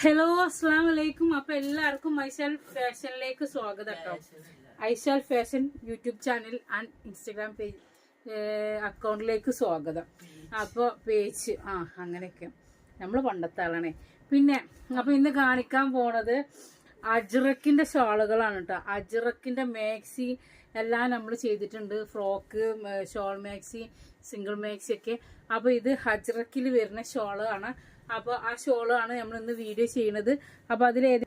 Hello അസ്സാം വലൈക്കും അപ്പൊ എല്ലാവർക്കും ഐശാൽ ഫാഷനിലേക്ക് സ്വാഗതം കേട്ടോ. Aishal fashion YouTube channel and Instagram page അക്കൗണ്ടിലേക്ക് സ്വാഗതം. അപ്പോൾ പേജ് ആ അങ്ങനെയൊക്കെ. നമ്മൾ പണ്ടത്തെ ആളാണേ. പിന്നെ അപ്പൊ ഇന്ന് കാണിക്കാൻ പോണത് അജ്രക്കിന്റെ ഷാളുകളാണ് കേട്ടോ. അജ്രക്കിന്റെ മാക്സി എല്ലാം നമ്മൾ ചെയ്തിട്ടുണ്ട്. Frock shawl maxi single maxi ഒക്കെ. അപ്പൊ ഇത് ഹജ്രക്കിൽ വരുന്ന ഷോളാണ്. ആണ് അപ്പൊ ആ ഷോളാണ് നമ്മൾ ഇന്ന് വീഡിയോ ചെയ്യുന്നത് അപ്പൊ അതിലേത്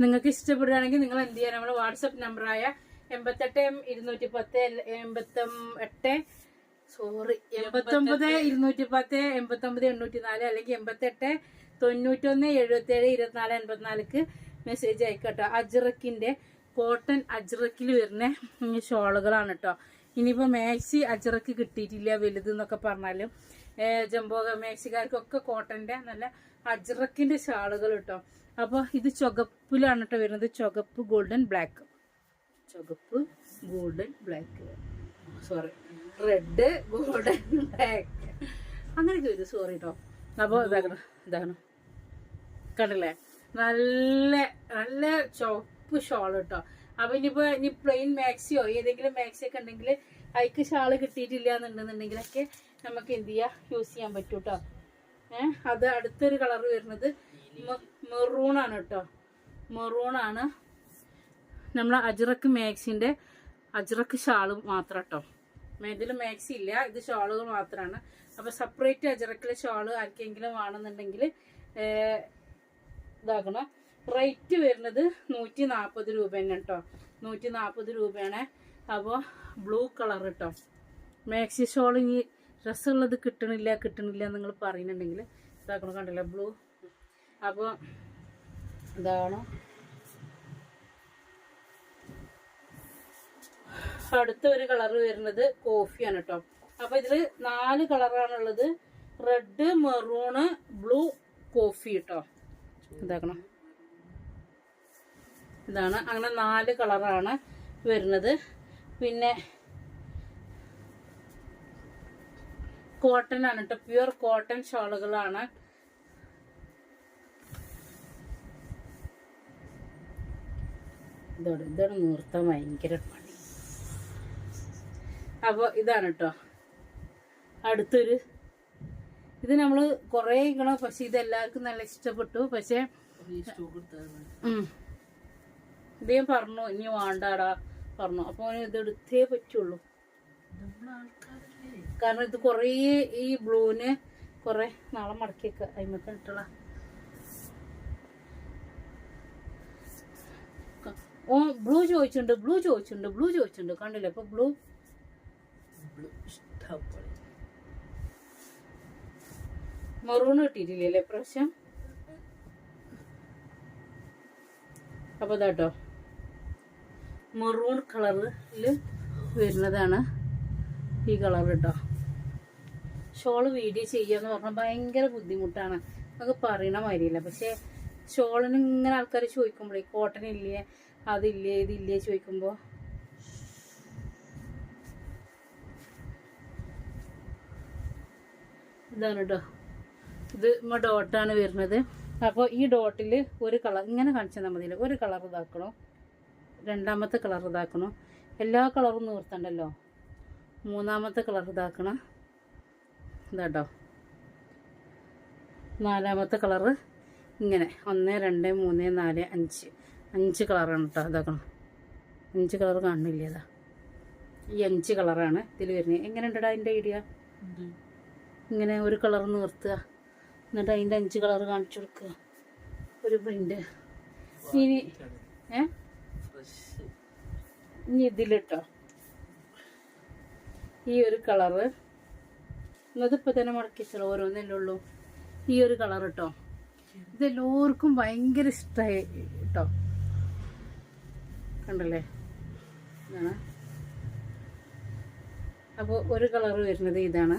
നിങ്ങൾക്ക് ഇഷ്ടപ്പെടുകയാണെങ്കിൽ നിങ്ങൾ എന്ത് ചെയ്യാൻ നമ്മുടെ വാട്സപ്പ് നമ്പറായ എൺപത്തെട്ട് ഇരുന്നൂറ്റി പത്ത് എൺപത്തി എട്ട്. സോറി എൺപത്തൊമ്പത് ഇരുന്നൂറ്റി പത്ത് എൺപത്തൊമ്പത് എണ്ണൂറ്റി നാല് അല്ലെങ്കിൽ എൺപത്തെട്ട് തൊണ്ണൂറ്റൊന്ന് എഴുപത്തേഴ് ഇരുപത്തിനാല് എൺപത്തിനാലിക്ക് മെസ്സേജ് അയക്കട്ടോ. അജ്രക്കിന്റെ കോട്ടൺ അജ്രക്കിൽ വരുന്ന ഷോളുകളാണ് കേട്ടോ ഇനിയിപ്പോ മാക്സി അജ്രക്ക് കിട്ടിയിട്ടില്ല വലുത് എന്നൊക്കെ പറഞ്ഞാലും ജംബോ മേക്സിക്കാർക്കൊക്കെ കോട്ടന്റെ നല്ല അജ്രക്കിന്റെ ഷാളുകൾ കേട്ടോ അപ്പോൾ ഇത് ചുവപ്പിലാണ് കേട്ടോ വരുന്നത്. ചുവപ്പ് ഗോൾഡൻ ബ്ലാക്ക്. ചുവപ്പ് golden black. Sorry red golden black. അങ്ങനെയൊക്കെ വരും. സോറി കേട്ടോ അപ്പോൾ ഇതാക്കണം. ഇതാണ് കണ്ടില്ലേ? നല്ല നല്ല ചുവപ്പ് ഷോൾ കേട്ടോ അപ്പൊ ഇനിയിപ്പോ ഇനി പ്ലെയിൻ മാക്സിയോ ഏതെങ്കിലും മാക്സിയൊക്കെ ഉണ്ടെങ്കിൽ അതിക്ക് ഷാൾ കിട്ടിയിട്ടില്ല എന്നുണ്ടെന്നുണ്ടെങ്കിലൊക്കെ നമുക്ക് എന്ത് ചെയ്യാം? യൂസ് ചെയ്യാൻ പറ്റും കേട്ടോ ഏഹ് അത് അടുത്തൊരു കളർ വരുന്നത് മെറൂണാണ് കേട്ടോ. മെറൂണാണ് നമ്മൾ അജ്രക്ക് മാക്സിന്റെ അജ്രക്ക് ഷാൾ മാത്രം കേട്ടോ. ഇതിൽ മാക്സി ഇല്ല ഇത് ഷാളുകൾ മാത്രമാണ് അപ്പോൾ സെപ്പറേറ്റ് അജ്രക്കിലെ ഷാൾ ആർക്കെങ്കിലും വേണമെന്നുണ്ടെങ്കിൽ ഇതാക്കണം. റേറ്റ് വരുന്നത് നൂറ്റി നാൽപ്പത് രൂപ തന്നെ കേട്ടോ. നൂറ്റി നാൽപ്പത് രൂപയാണ് അപ്പോൾ ബ്ലൂ കളർ കേട്ടോ. മാക്സി ഷോൾ ഇനി രസമുള്ളത് കിട്ടണില്ല കിട്ടണില്ല നിങ്ങൾ പറയുന്നുണ്ടെങ്കിൽ ഇതാക്കണം കണ്ടില്ല ബ്ലൂ അപ്പോൾ ഇതാണ്. അടുത്ത ഒരു കളർ വരുന്നത് കോഫിയാണ് കേട്ടോ അപ്പോൾ ഇതിൽ നാല് കളറാണുള്ളത് റെഡ് മെറൂണ് ബ്ലൂ കോഫി കേട്ടോ ഇതാക്കണം. ഇതാണ്. അങ്ങനെ നാല് കളറാണ് വരുന്നത്. പിന്നെ കോട്ടൺ ആണ് കേട്ടോ പ്യുവർ കോട്ടൺ ഷോളുകളാണ്. ഇതോടെ ഇതാണ് നിർത്താൻ ഭയങ്കര പണി. അപ്പോൾ ഇതാണ് കേട്ടോ അടുത്തൊരു ഇത് നമ്മൾ കുറേ ഇങ്ങനെ പക്ഷെ ഇത് എല്ലാവർക്കും നല്ല ഇഷ്ടപ്പെട്ടു. പക്ഷെ ഞാൻ പറഞ്ഞു ഇനി വേണ്ടാടാ പറഞ്ഞു. അപ്പൊ അവന് ഇത് എടുത്തേ പറ്റുള്ളൂ. കാരണം ഇത് കുറേ ഈ ബ്ലൂന് കുറെ നാളെ മടക്കിയൊക്കെ അതിമൊക്കെ ഇട്ടുള്ള ഓ ബ്ലൂ ചോദിച്ചിട്ടുണ്ട് ബ്ലൂ ചോദിച്ചിട്ടുണ്ട് ബ്ലൂ ചോദിച്ചിട്ടുണ്ട്. കണ്ടില്ലേ? അപ്പൊ ബ്ലൂ മെറൂൺ കിട്ടിയിട്ടില്ലേ പ്രാവശ്യം അപ്പൊ ഇതാട്ടോ. മെറൂൺ കളറിൽ വരുന്നതാണ്. ഈ കളർ കേട്ടോ. ഷോൾ വീഡിയോ ചെയ്യാന്ന് പറഞ്ഞാൽ ഭയങ്കര ബുദ്ധിമുട്ടാണ്. നമുക്ക് പറയണ മാതിരിയില്ല. പക്ഷെ ഷോളിന് ഇങ്ങനെ ആൾക്കാർ ചോദിക്കുമ്പോഴേ കോട്ടൺ ഇല്ലേ? അതില്ലേ ഇതില്ലേ ചോദിക്കുമ്പോൾ ഇതാണ് കേട്ടോ ഇത് ഡോട്ടാണ് വരുന്നത്. അപ്പോൾ ഈ ഡോട്ടിൽ ഒരു കളർ ഇങ്ങനെ കാണിച്ചാൽ മതിയില്ല. ഒരു കളർ ഇതാക്കണം? രണ്ടാമത്തെ കളർ ഇതാക്കണം? എല്ലാ കളറും നിർത്തണ്ടല്ലോ മൂന്നാമത്തെ കളർ ഇതാക്കണം. ഇതാട്ടോ. നാലാമത്തെ കളറ് ഇങ്ങനെ. ഒന്ന് രണ്ട് മൂന്ന് നാല് അഞ്ച്. അഞ്ച് കളറാണ് കേട്ടോ ഇതാക്കണം. അഞ്ച് കളർ കാണുന്നില്ല അതാ ഈ അഞ്ച് കളറാണ് ഇതിൽ വരുന്നത് എങ്ങനെയുണ്ടടാ അതിന്റെ ഐഡിയ? ഇങ്ങനെ ഒരു കളർ നിർത്തുക. എന്നിട്ട് അതിന്റെ അഞ്ച് കളർ കാണിച്ചു കൊടുക്കുക. ഒരു പ്രിന്റ് ഇനി ഏ? ഇനി ഇതിലിട്ടോ. ഈ ഒരു കളറ് എന്നതിപ്പോൾ തന്നെ മടക്കിച്ചോ ഓരോന്നല്ലേ ഉള്ളൂ. ഈ ഒരു കളർ കേട്ടോ ഇതെല്ലാവർക്കും ഭയങ്കര ഇഷ്ടമായി കേട്ടോ കണ്ടല്ലേ? ഇതാണ്. അപ്പോൾ ഒരു കളർ വരുന്നത് ഇതാണ്.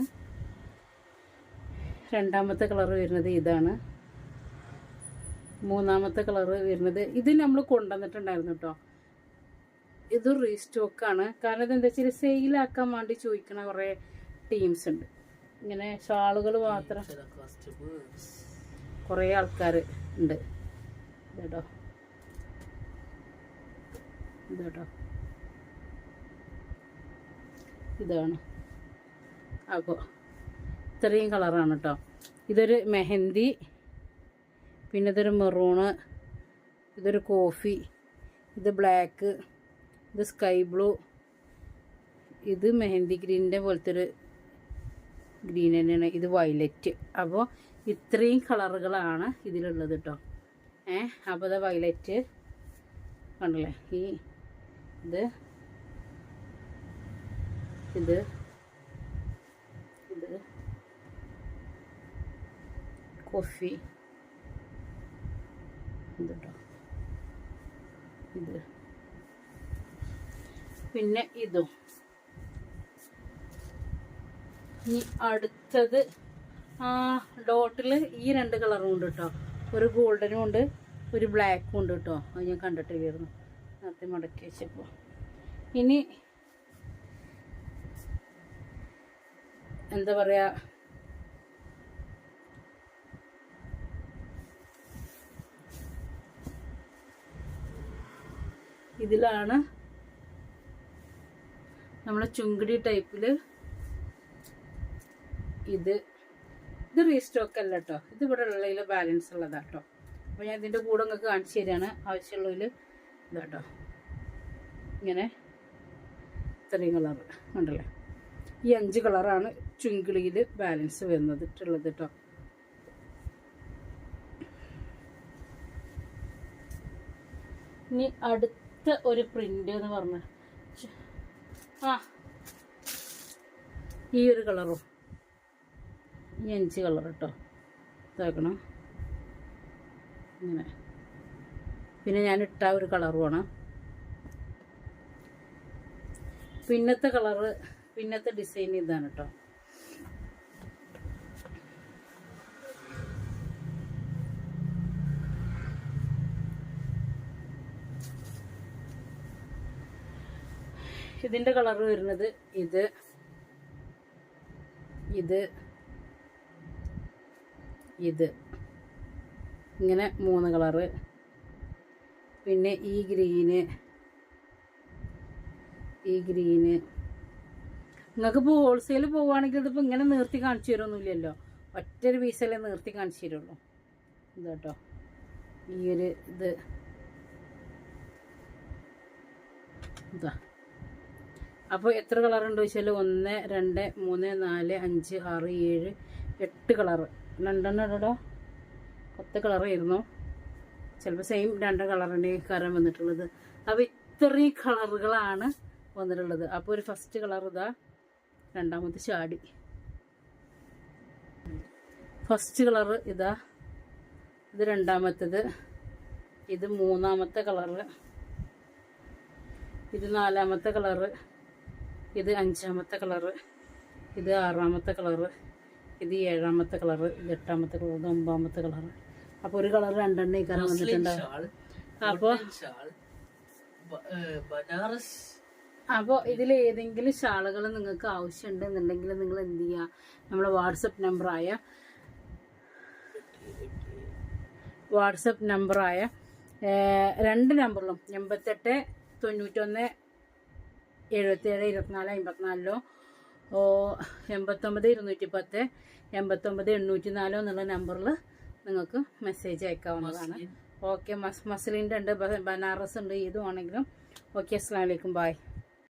രണ്ടാമത്തെ കളർ വരുന്നത് ഇതാണ്. മൂന്നാമത്തെ കളർ വരുന്നത് ഇത് നമ്മൾ കൊണ്ടുവന്നിട്ടുണ്ടായിരുന്നു കേട്ടോ ഇത് റീസ്റ്റോക്കാണ്. കാരണം ഇതെന്താ വെച്ചാൽ സെയിലാക്കാൻ വേണ്ടി ചോദിക്കണ കുറേ ടീംസ് ഉണ്ട്. ഇങ്ങനെ ഷാളുകൾ മാത്രം കുറേ ആൾക്കാർ ഉണ്ട്. ഇതോ ഇതോ ഇതാണ്. അപ്പോൾ ഇത്രയും കളറാണ് കേട്ടോ ഇതൊരു മെഹന്തി പിന്നെ ഇതൊരു മെറൂണ് ഇതൊരു കോഫി ഇത് ബ്ലാക്ക്. ഇത് സ്കൈ ബ്ലൂ ഇത് മെഹന്തി ഗ്രീനിന്റെ പോലത്തെ ഒരു ഗ്രീൻ തന്നെയാണ്. ഇത് വയലറ്റ്. അപ്പോൾ ഇത്രയും കളറുകളാണ് ഇതിലുള്ളത് കേട്ടോ ഏ അപ്പോൾ ഇത് വയലറ്റ്. കണ്ടല്ലേ? ഈ ഇത്. ഇത്. ഇത്. കോഫി. ഇത് കേട്ടോ ഇത്. പിന്നെ ഇതും. ഇനി അടുത്തത് ആ ഡോട്ടിൽ ഈ രണ്ട് കളറും ഉണ്ട് കേട്ടോ ഒരു ഗോൾഡനും ഉണ്ട് ഒരു ബ്ലാക്കും ഉണ്ട് കേട്ടോ അത് ഞാൻ കണ്ടിട്ടില്ലായിരുന്നു. നേരത്തെ മടക്കി വെച്ചപ്പോൾ ഇനി എന്താ പറയാ? ഇതിലാണ് നമ്മളെ ചുങ്കിടി ടൈപ്പിൽ ഇത്. ഇത് റീസ്റ്റോക്ക് അല്ല കേട്ടോ ഇത് ഇവിടെ ഉള്ളതിൽ ബാലൻസ് ഉള്ളതാ കേട്ടോ അപ്പോൾ ഞാൻ ഇതിന്റെ കൂടെ നിങ്ങൾക്ക് കാണിച്ചു തരികയാണ് ആവശ്യമുള്ളതിൽ ഇതാട്ടോ ഇങ്ങനെ ഇത്രയും കളർ ഉണ്ടല്ലേ? ഈ അഞ്ച് കളറാണ് ചുങ്കിളിയിൽ ബാലൻസ് വരുന്നത് ഉള്ളത് കേട്ടോ ഇനി അടുത്ത ഒരു പ്രിന്റ് എന്ന് പറഞ്ഞ. ആ. ഈ ഒരു കളറും ഈ അഞ്ച് കളർ കേട്ടോ ഇതാക്കണം ഇങ്ങനെ. പിന്നെ ഞാൻ ഇട്ട ഒരു കളറുമാണ്. പിന്നത്തെ കളറ് പിന്നത്തെ ഡിസൈൻ ഇതാണ് കേട്ടോ ഇതിന്റെ കളർ വരുന്നത് ഇത്. ഇത്. ഇത്. ഇങ്ങനെ മൂന്ന് കളറ് പിന്നെ ഈ ഗ്രീന്. ഈ ഗ്രീന്. നിങ്ങൾക്ക് ഇപ്പോൾ ഹോൾസെയിൽ പോവുകയാണെങ്കിൽ ഇതിപ്പോൾ ഇങ്ങനെ നിർത്തി കാണിച്ചു തരുമൊന്നുമില്ലല്ലോ ഒറ്റൊരു പീസല്ലേ നിർത്തി കാണിച്ചു തരുള്ളൂ. ഇതാട്ടോ ഈ ഒരു ഇത്. ഇതാ. അപ്പോൾ എത്ര കളറുണ്ട് വെച്ചാൽ ഒന്ന് രണ്ട് മൂന്ന് നാല് അഞ്ച് ആറ് ഏഴ് എട്ട് കളറ് രണ്ടെണ്ണം ഇടടോ. പത്ത് കളറായിരുന്നു ചിലപ്പോൾ സെയിം രണ്ട് കളറിന്റെ കരം വന്നിട്ടുള്ളത്. അപ്പോൾ ഇത്രയും കളറുകളാണ് വന്നിട്ടുള്ളത്. അപ്പോൾ ഒരു ഫസ്റ്റ് കളർ ഇതാ. രണ്ടാമത്തെ ചാടി. ഫസ്റ്റ് കളർ ഇതാ. ഇത് രണ്ടാമത്തേത്. ഇത് മൂന്നാമത്തെ കളറ് ഇത് നാലാമത്തെ കളറ് ഇത് അഞ്ചാമത്തെ കളറ് ഇത് ആറാമത്തെ കളറ് ഇത് ഏഴാമത്തെ കളറ് ഇത് എട്ടാമത്തെ കളർ ഇത് ഒമ്പാമത്തെ കളറ്. അപ്പോൾ ഒരു കളർ രണ്ടെണ്ണം ഈ കരം വന്നിട്ടുണ്ടാവും. അപ്പോൾ ബനാറസ്. അപ്പോൾ ഇതിൽ ഏതെങ്കിലും ഷാളുകൾ നിങ്ങൾക്ക് ആവശ്യമുണ്ട് എന്നുണ്ടെങ്കിൽ നിങ്ങൾ എന്ത് ചെയ്യുക നമ്മളെ വാട്സപ്പ് നമ്പറായ വാട്സപ്പ് നമ്പറായ രണ്ട് നമ്പറിലും എൺപത്തെട്ട് തൊണ്ണൂറ്റൊന്ന് എഴുപത്തേഴ് ഇരുപത്തിനാല് അമ്പത്തിനാലിലോ ഓ എൺപത്തൊമ്പത് ഇരുന്നൂറ്റി പത്ത് എൺപത്തൊമ്പത് എണ്ണൂറ്റി നാലോ എന്നുള്ള നമ്പറിൽ നിങ്ങൾക്ക് മെസ്സേജ് അയക്കാവുന്നതാണ്. ഓക്കെ മസ് മസ്ലിന്റെ ഉണ്ട് ബനാറസ് ഉണ്ട് ഇതും ആണെങ്കിലും. ഓക്കെ അസ്സാം വലൈക്കും ബായ്